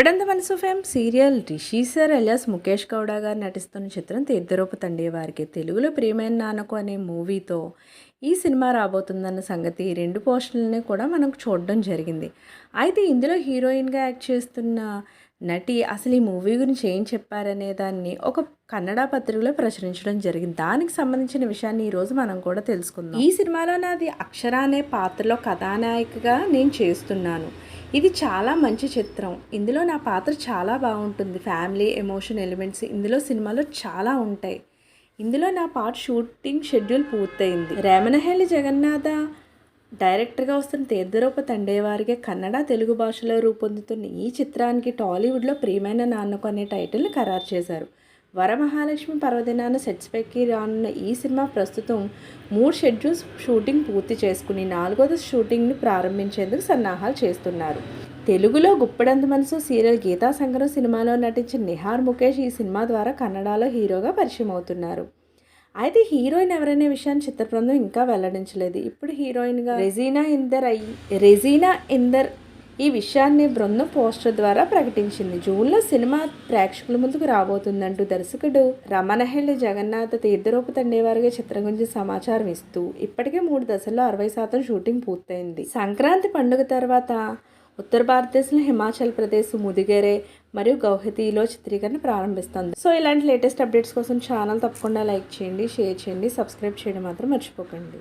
Guppedantha Manasu fame serial Rishi sir alias Mukesh Gowda గారు నటిస్తున్న చిత్రం తీర్థరూప తండే వారికి తెలుగులో ప్రియమైన నాన్నకు అనే మూవీతో ఈ సినిమా రాబోతుందన్న సంగతి ఈ రెండు పోస్టులని కూడా మనకు చూడడం జరిగింది. అయితే ఇందులో హీరోయిన్గా యాక్ట్ చేస్తున్న నటి అసలు ఈ మూవీ గురించి ఏం చెప్పారనే దాన్ని ఒక కన్నడ పత్రికలో ప్రచురించడం జరిగింది. దానికి సంబంధించిన విషయాన్ని ఈరోజు మనం కూడా తెలుసుకుందాం. ఈ సినిమాలో నాది అక్షర అనే పాత్రలో కథానాయికగా నేను చేస్తున్నాను. ఇది చాలా మంచి చిత్రం. ఇందులో నా పాత్ర చాలా బాగుంటుంది. ఫ్యామిలీ ఎమోషన్ ఎలిమెంట్స్ ఇందులో సినిమాలో చాలా ఉంటాయి. ఇందులో నా పాట షూటింగ్ షెడ్యూల్ పూర్తయింది. రేమనహేలి జగన్నాథ డైరెక్టర్గా వస్తున్న తీర్థరూప తండేవారిగా కన్నడ తెలుగు భాషలో రూపొందుతున్న ఈ చిత్రానికి టాలీవుడ్లో ప్రియమైన నాన్నకు అనే టైటిల్ని ఖరారు చేశారు. వరమహాలక్ష్మి పర్వదినాన సెట్స్పైకి రానున్న ఈ సినిమా ప్రస్తుతం మూడు షెడ్యూల్స్ షూటింగ్ పూర్తి చేసుకుని నాలుగోది షూటింగ్ను ప్రారంభించేందుకు సన్నాహాలు చేస్తున్నారు. తెలుగులో గుప్పడంత మనసు సీరియల్ గీతా సంగరం సినిమాలో నటించిన నిహార్ ముఖేష్ ఈ సినిమా ద్వారా కన్నడలో హీరోగా పరిచయం అవుతున్నారు అయితే హీరోయిన్ ఎవరనే విషయాన్ని చిత్ర బృందం ఇంకా వెల్లడించలేదు. ఇప్పుడు హీరోయిన్గా రెజీనా ఇందర్ అయ్యి రెజీనా ఇందర్ ఈ విషయాన్ని బృందం పోస్టర్ ద్వారా ప్రకటించింది. జూన్లో సినిమా ప్రేక్షకుల ముందుకు రాబోతుందంటూ దర్శకుడు రమణహెల్లి జగన్నాథ్ తీర్థరూప తండేవారిగా చిత్రం గురించి సమాచారం ఇస్తూ ఇప్పటికే మూడు దశల్లో అరవై శాతం షూటింగ్ పూర్తయింది. సంక్రాంతి పండుగ తర్వాత ఉత్తర భారతదేశంలో హిమాచల్ ప్రదేశ్ ముదిగేరే మరియు గౌహతిలో చిత్రీకరణ ప్రారంభిస్తుంది. సో ఇలాంటి లేటెస్ట్ అప్డేట్స్ కోసం ఛానల్ తప్పకుండా లైక్ చేయండి షేర్ చేయండి సబ్స్క్రైబ్ చేయడం మాత్రం మర్చిపోకండి.